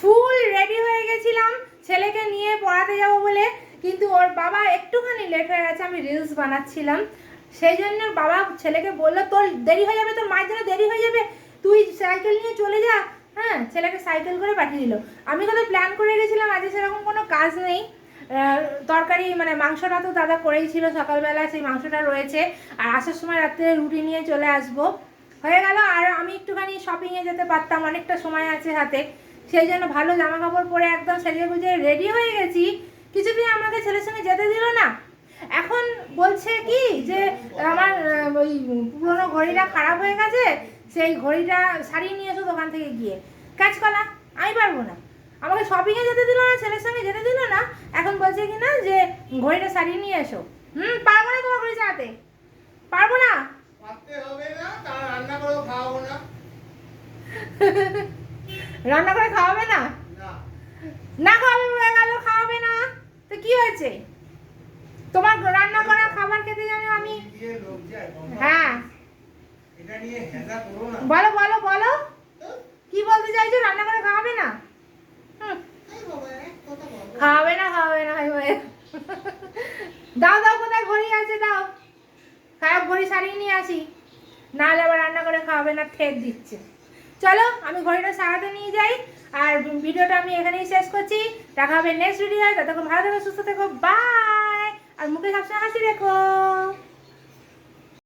Full ready হয়ে গেছিলাম। ছেলেকে নিয়ে পড়াতে যাব বলে। কিন্তু ওর বাবা একটুখানি লেট হয়ে গেছে, আমি রিলস বানাচ্ছিলাম। সেই জন্য বাবা ছেলেকে বলল, তোর দেরি হয়ে যাবে, তোর মায়ের জন্য দেরি হয়ে যাবে। তুই সাইকেল নিয়ে চলে যা। হ্যাঁ ছেলেকে সাইকেল করে পাঠিয়ে দিল। আমি কোথাও প্ল্যান করে গেছিলাম, আজকে সেরকম কোনো কাজ নেই। তরকারি মানে মাংসটা তো দাদা করেই ছিল সকালবেলা, সেই মাংসটা রয়েছে। আর আসার সময় রাত্রে রুটি নিয়ে চলে আসব। হয়ে গেল, আর আমি একটুখানি শপিংয়ে যেতে পারতাম, অনেকটা সময় আছে হাতে। সেই জন্য ভালো জামা কাপড় পরে একদম সেজে গুজে রেডি হয়ে গেছি। কিছুদিন আমাকে ছেলের সঙ্গে যেতে দিল না। এখন বলছে কি যে আমার ওই পুরোনো ঘড়িটা খারাপ হয়ে গেছে সেই ঘড়িটা সারিয়ে নিয়ে এসো দোকান থেকে গিয়ে। কাজ কলা আমি পারব না। আমাকে শপিংয়ে যেতে দিল না ছেলের সঙ্গে যেতে দিল না। এখন বলছে কি না যে ঘড়িটা সারিয়ে নিয়ে এসো। হুম পারব না তোমার ঘড়ি চালাতে। পারব না। হবে না রান্না খাওয়াবো না। রান্না করে খাওয়াবে না? না। খাওয়াবে হয়ে গেল খাওয়াবে না। তো কি হয়েছে? তোমার রান্না করা খাবার খেতে জানো আমি। হ্যাঁ। বলো বলো বলো। কি বলতে চাইছো? রান্না করে খাওয়াবে না। খাওয়াবে না খাওয়াবে না দাও দাও কোথায় ঘড়ি আছে দাও। খারাপ ঘড়ি সারিয়ে নিয়ে আসি। নাহলে আবার রান্না করে খাওয়াবে না ঠেক দিচ্ছে। চলো, আমি ঘড়িটা সারাতে নিয়ে যাই, আর ভিডিওটা আমি এখানেই শেষ করছি। দেখা হবে নেক্সট ভিডিও ততক্ষণ ভালো থেকো, সুস্থ থেকো বাই আর মুখে সবসময় হাসি রেখো।